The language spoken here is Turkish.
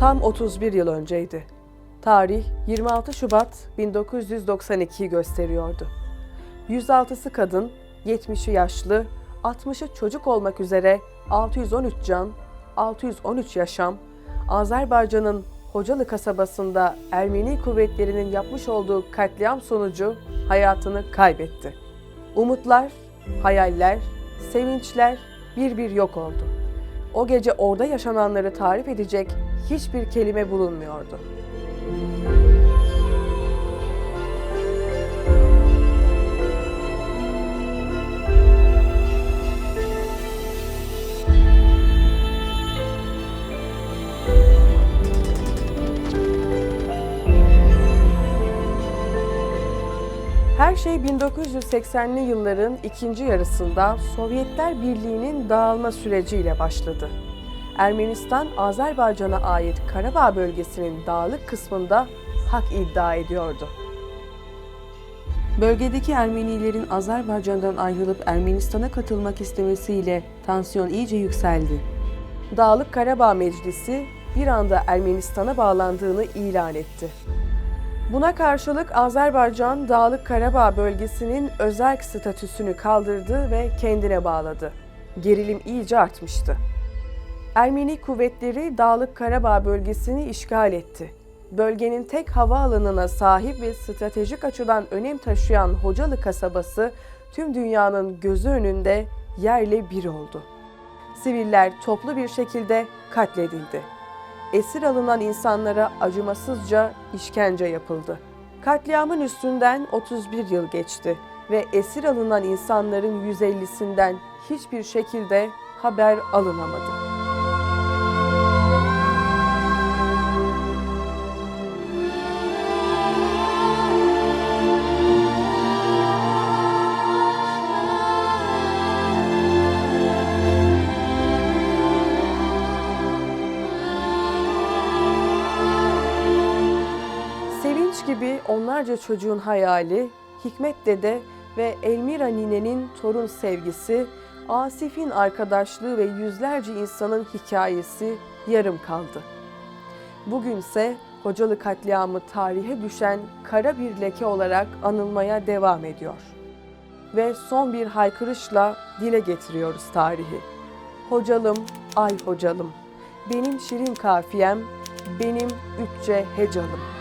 Tam 31 yıl önceydi. Tarih 26 Şubat 1992'yi gösteriyordu. 106'sı kadın, 70'i yaşlı, 60'ı çocuk olmak üzere 613 can, 613 yaşam, Azerbaycan'ın Hocalı kasabasında Ermeni kuvvetlerinin yapmış olduğu katliam sonucu hayatını kaybetti. Umutlar, hayaller, sevinçler bir bir yok oldu. O gece orada yaşananları tarif edecek hiçbir kelime bulunmuyordu. Her şey 1980'li yılların ikinci yarısında Sovyetler Birliği'nin dağılma süreciyle başladı. Ermenistan, Azerbaycan'a ait Karabağ bölgesinin dağlık kısmında hak iddia ediyordu. Bölgedeki Ermenilerin Azerbaycan'dan ayrılıp Ermenistan'a katılmak istemesiyle tansiyon iyice yükseldi. Dağlık Karabağ Meclisi bir anda Ermenistan'a bağlandığını ilan etti. Buna karşılık Azerbaycan Dağlık Karabağ bölgesinin özerk statüsünü kaldırdı ve kendine bağladı. Gerilim iyice artmıştı. Ermeni kuvvetleri Dağlık Karabağ bölgesini işgal etti. Bölgenin tek havaalanına sahip ve stratejik açıdan önem taşıyan Hocalı kasabası tüm dünyanın gözü önünde yerle bir oldu. Siviller toplu bir şekilde katledildi esir alınan insanlara acımasızca işkence yapıldı. Katliamın üstünden 31 yıl geçti ve esir alınan insanların 150'sinden hiçbir şekilde haber alınamadı. Gibi onlarca çocuğun hayali, Hikmet Dede ve Elmira Nine'nin torun sevgisi, Asif'in arkadaşlığı ve yüzlerce insanın hikayesi yarım kaldı. Bugünse Hocalı katliamı tarihe düşen kara bir leke olarak anılmaya devam ediyor. Ve son bir haykırışla dile getiriyoruz tarihi. Hocalım, ay hocalım, benim şirin kafiyem, benim üççe hecalım.